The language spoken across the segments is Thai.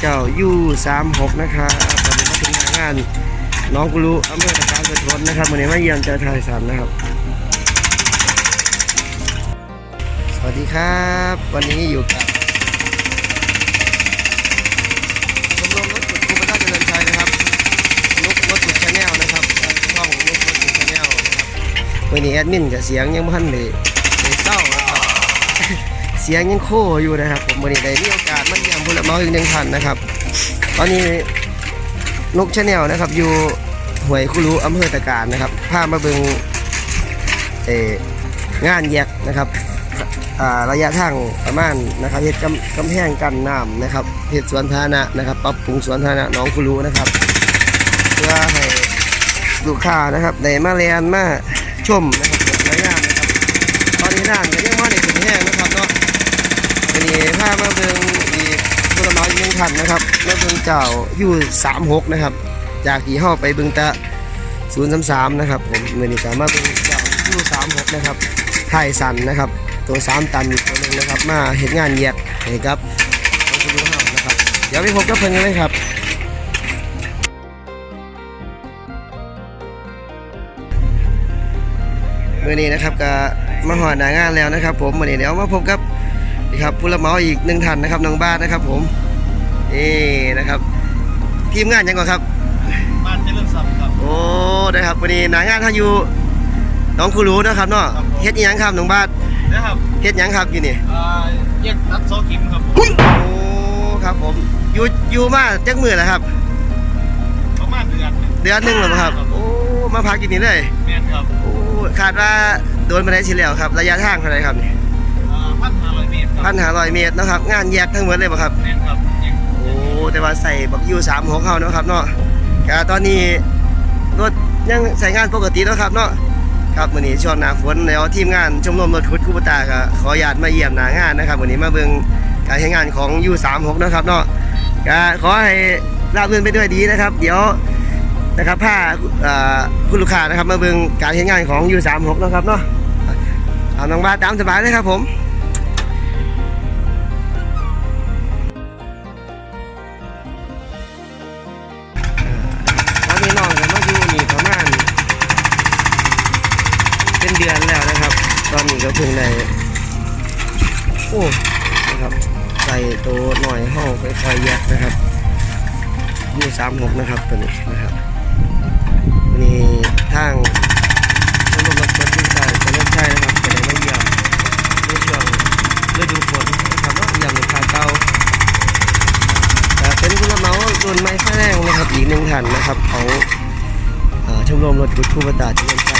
เจ้ายูสามหกนะครับตอนนี้มาถึงงานน้องกุลูอำเภอตะการเกิดรถนะครับวันนี้มาเยี่ยมเจ้าไทยสันนะครับ สวัสดีครับ วันนี้อยู่กับชมรมรถจุดคูปต้าเจริญชัยนะครับนุกรถจุดชาแนลนะครับช่องนุกรถจุดชาแนลนะครับวันนี้แอดมินกับเสียงยังพันเลย สียงยังโคอยู่นะครับผมวันนี้ได้มีโอกาสมาเยี่ยมผู้รับเหมาอีกหนึ่งท่านนะครับ ตอนนี้นกชาแนลนะครับอยู่หวยคุรุอำเภอตะการนะครับพามาเบิงเองานแยกนะครับระยะทางประมาณนะครับเฮ็ดกำกำแพงกันน้ำนะครับเฮ็ดสวนสาธารณะนะครับปรับปรุงสวนสาธารณะน้องคุรูนะครับ เพื่อให้ลูกค้านะครับได้มาเรียนมาชมนะครับสวยงามนะครับตอนนี้น้ำก็ยังไม่ได้ถึงแห้งนะครับเนาะ วันนี้พามาเบิ่งอีกผู้รับเหมาอีกหนึ่งท่านนะครับมาเบิ่งเจ้าอยู่36นะครับ จากที่เฮาไปเบิงตะ033นะครับผมมื้อนี้ก็มาเบิ่งเจ้าอยู่36นะครับไทยสันนะครับ ตัวสามตันอีกตัวหนึงนะครับ มาเห็นงานแยกให้ครับน้องคุณลุงเฮานะครับ เดี๋ยวไปพบกับเพิ่นกันเลยครับเมื่อนี้นะครับก็มาหอดหนางานแล้วนะครับ ผมมื่อนี้เดี๋ยวมาพบกับ ครับผู้รับเหมาอีกหนึ่งท่านนะครับน้องบ้านนะครับ ผมนี่นะครับ ทีมงานยังก่อนครับ บ้านเจริญทรัพย์ครับ โอ้นะครับวันนี้หนางานเขาอยู่น้องครูรู้นะครับเนาะครับผม เฮ็ดอิหยังครับน้องบ้านนะครับเฮ็ดหยังครับอยู่นี่อ่าแยกนัดโซคิมครับโอ้ครับผมอยู่อยู่มาจักมือแล้วครับ ประมาณเดือนหนึ่งเดือนหนึงแล้วบ่ครับโอ้มาพักอยู่นี่เลยแมนครับโอ้คาดว่าโดนมาได้สิแล้วครับ ระยะทางเท่าไหร่ครับนี่พันห้าร้อยเมตรค พัรับนห้าร้อยเมตรนะครับ งานแยกทั้งหมดเลยบ่ครับแมนครับแยกโอ้แต่ว่าใส่บักยูสามของเขาเนาะครับเนาะก็ตอนนี้รถยังใส่งานปกติเนาะครับเนาะครับวันนี้ช่วงหน้าฝนแล้วทีมงานชมรมรถคุดคูปตาก็ขออนุญาตมาเยี่ยมหน้างานนะครับวันนี้มาเบิ่งการใช้งานของยูสามหกนะครับเนาะก็ขอให้ราบรื่นไปด้วยดีนะครับ เดี๋ยวนะครับพาเอ่อคุณลูกค้านะครับมาเบิ่งการใช้งานของยูสามหกนะครับเนาะเอาน้องบ้านตามสบายเลยครับผม ก็เพิ่งได้โอ้นะครับใส่โตวหน่อยห้อไปคอยๆแยกนะครับยู่สามหกนะครับตัวนี้นะครับวันนี้ทางชมรมรถบัสที่ใส่จะเลิกใช่นะครับจะได้มาเยี่ยมในช่วงฤดูฝนนะครับว่าอย่างลูกค้าเก่าแต่เป็นผู้รับเหมารุ่นไม้ค่าแรงนะครับอีกหนึ่งท่นนะครับของเอ่อชมรมรถกุดคู่ประตาที่เป็นใจห้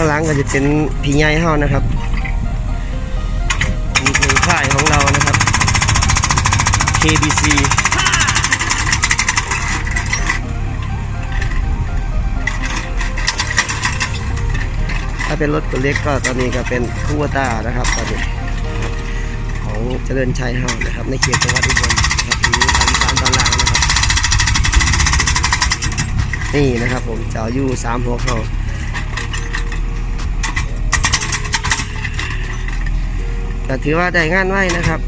ข้างหลังก็จะเป็นพี่ใหญ่เฮานะครับอีกหนึ่งค่ายของเรานะครับ KBC ถ้าเป็นรถตัวเล็กก็ตอนนี้ก็เป็นคูวต้านะครับตอนนี้ของเจริญชัยเฮานะครับ ในเขตจังหวัดอุบลนะครับหรือทางอีสานตอนล่างนะครับ นี่นะครับผมเจ้ายูสามหัวเขา ก็ถือว่าได้งานไว้นะครับ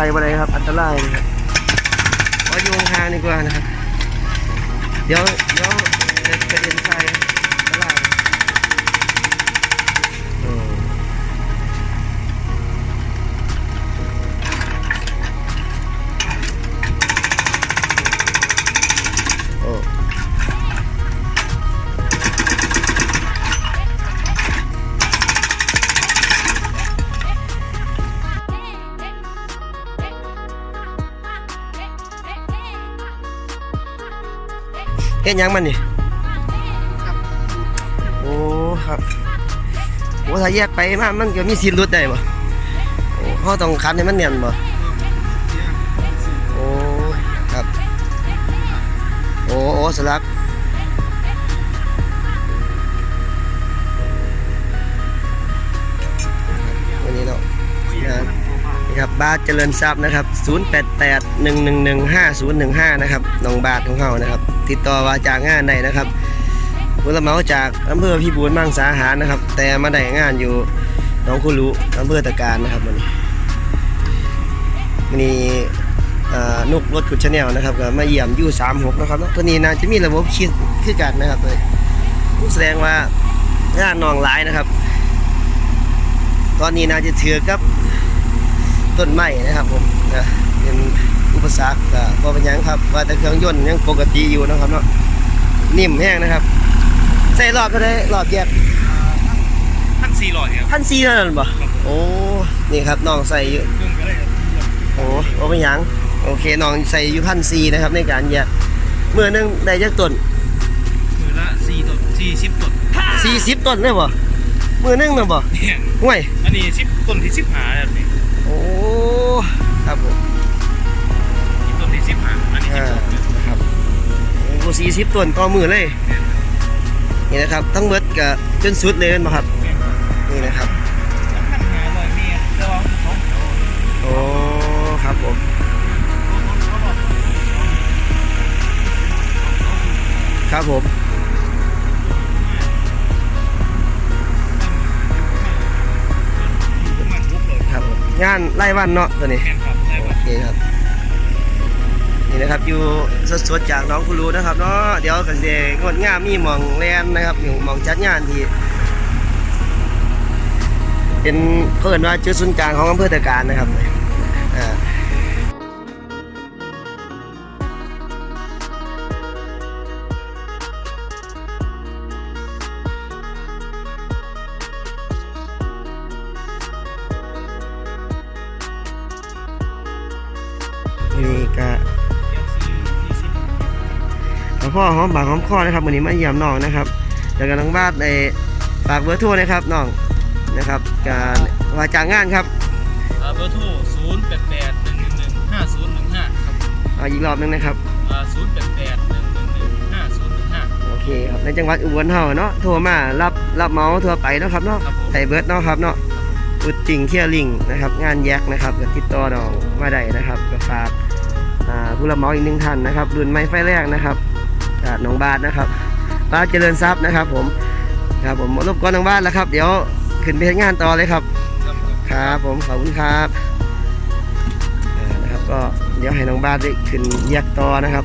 ล้มาเลยครับ อันตรายนะครับขออยู่ห่างดีกว่านะครับ เดี๋ยวเดี๋ยวจะกระเด็นใส่ ฮ็ดหยังมันนี่โอ้ครับโอ้ถ้าแยกไปมามันก็มีสินรุดได้บ่โอ้เฮาต้องคันให้มันเนียนบ่โอ้ครับโอ้โอ้สลัก นี่ครับบาทเจริญทรัพย์นะครับ 088 111 5015 นะครับน้องบาทของเขานะครับ ติดต่อว่าจากงานได้นะครับผู้รับเหมาจากอำเภอพิบูลมังสาหารนะครับ แต่มาได้งานอยู่หน้องคุรุอำเภอตะการนะครับวันนี้วันนี้นุกรถขุดชาแนลนะครับก็มาเยี่ยมยู่36นะครับตัวนี้น่าจะมีระบบคิดคือกันนะครับเลยแสดงว่างานนองหลายนะครับ ตอนนี้น่าจะเถือกับ ต้นไม้นะครับผมนะเป็นอุปสรรคก็บ่เป็นหยังครับ ว่าแต่เครื่องยนต์ยังปกติอยู่นะครับเนาะนิ่มแห้งนะครับใส่รอบเท่าไดรอบแยกพันสี่ร้อยครับพันสี่นั่นบ่โอ้นี่ครับน้องใส่อยู่เครื่องก็ได้ครับโอ้บ่เป็นหยังโอเคน้องใส่อยู่พันสี่นะครับในการแยกเมื่อนึงได้จักต้นมือละสี่ต้นสี่สิบต้น40ต้นได้บ่มื้อนึงน่ะบ่เนี่ยห่วยอันนี้สิบต้นที่สิบหาแบบนี้โอ้ครับผมอีกต้นที่สิบหาอันนี้สิอ่าบต้นนะครับโอ้40ต้นต่อมื้อเลยนี่นะครับทั้งเบิดก็จนสุดเลยแม่นบ่ครับเนี่ยครับนี่นะครับแล้วพันหาร้อยเมตรแต่ว่าสองแถวโอ้ครับผมครับผม งานไล่วันเนาะตัวนี้โอเคครับนี่นะครับอยู่สดๆจากน้องคุณรู้นะครับเนาะเดี๋ยวกันเดงดงามมีหมองแลนนะครับมีหมองจัดงานที่เป็นเพิ่นว่าจุดศูนย์กลางของอำเภอตะการนะครับอ่า อหอมปากหอมคอนะครับวันนี้มาเยี่ยมน้องนะครับจากกันทางบ้านในฝากเบอร์โทรนะครับน้องนะครับการว่าจ้างงานครับเบอร์โทรศูนย์แปดแปดหนึ่งหนึ่งหนึ่งห้าศูนย์หนึ่งห้าครับเอาอีกรอบหนึงนะครับศูนย์แปดแปดหนึ่งหนึ่งหนึ่งห้าศูนย์หนึ่งห้าโอเคครับในจังหวัดอุบลเฮาเนาะโทรมารับรับเหมาทั่วไปเนาะครับเนาะครับผมไทยเบิร์ดเนาะครับเนาะอุดติ่งเที่ยวลิงนะครับงานแยกนะครับก็ติดต่อน้องมาได้นะครับก็ฝากอ่าผู้รับเหมาอีกหนึ่งท่านนะครับรุ่นไม้ไฟแรกนะครับ จากหนองบาทนะครับบ้านเจริญทรัพย์นะครับ ผมครับผมรบกวนทางบานแล้วครับ เดี๋ยวขึ้นไปเฮ็ดงานต่อเลยครับ ครับผมขอบคุณครับนะครับ ก็เดี๋ยวให้น้องบานได้ขึ้นแยกต่อนะครับ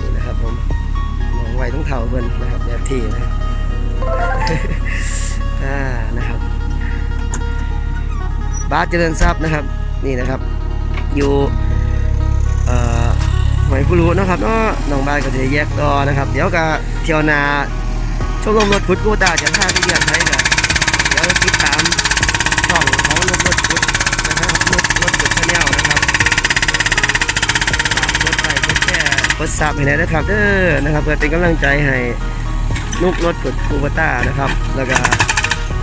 นี่นะครับ ผมมองไว้ต้องเท่าเพิ่นนะครับแบบที่นะครับอ่านะครับ บาสเจริญทรัพย์นะครับ นี่นะครับ อยู่ หอยผู้รู้นะครับเนาะน้องบ้านก็จะแยกต่อนะครับ เดี๋ยวก็เที่ยวนาชมรมรถพุทธกูตาจะพาไปเยี่ยมไทยกันเดี๋ยวติดตามช่องของรถรถพุทธนะครับรถรถพุทธชแนลนะครับฝากกดไลค์กดแชร์กดซับให้หน่อยนะครับเด้อนะครับเพื่อเป็นกำลังใจให้นุกรถพุทธคูตานะครับ แล้วก็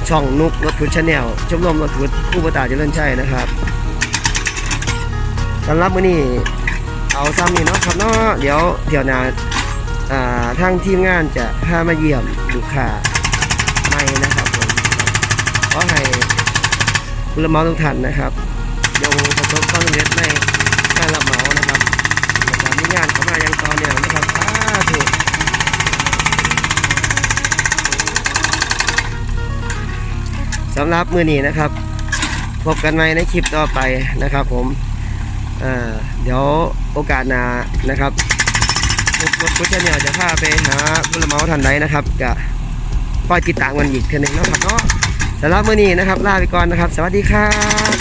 ช่องนุกรถพุทธชาแนลชมรมรถพุทธคูบต้าเจริญชัยนะครับสำหรับมื้อนี้ เอาซ้ำนี่เนาะครับเนาะเดี๋ยวเดี๋ยวนาอ่าทางทีมงานจะพามาเยี่ยมลูกค้าใหม่นะครับผมขอให้ผู้รับเหมาทุกท่านนะครับยงประสบความสำเร็จในการรับเหมานะครับในการมีงานเข้ามาย่างต่อเนื่องนะครับสาธุสำหรับมือนี้นะครับ พบกันใหม่ในคลิปต่อไปนะครับผม อ่อเดี๋ยวโอกาสหน้านะครับรถรถพุทธเนี่ยจะพาไปหาบุรเมาทันใดนะครับจะคอยติดตามกันอีกเทนึงนะครับเนาะสำหรับมื้อนี้นะครับ ลาไปก่อนนะครับ สวัสดีครับ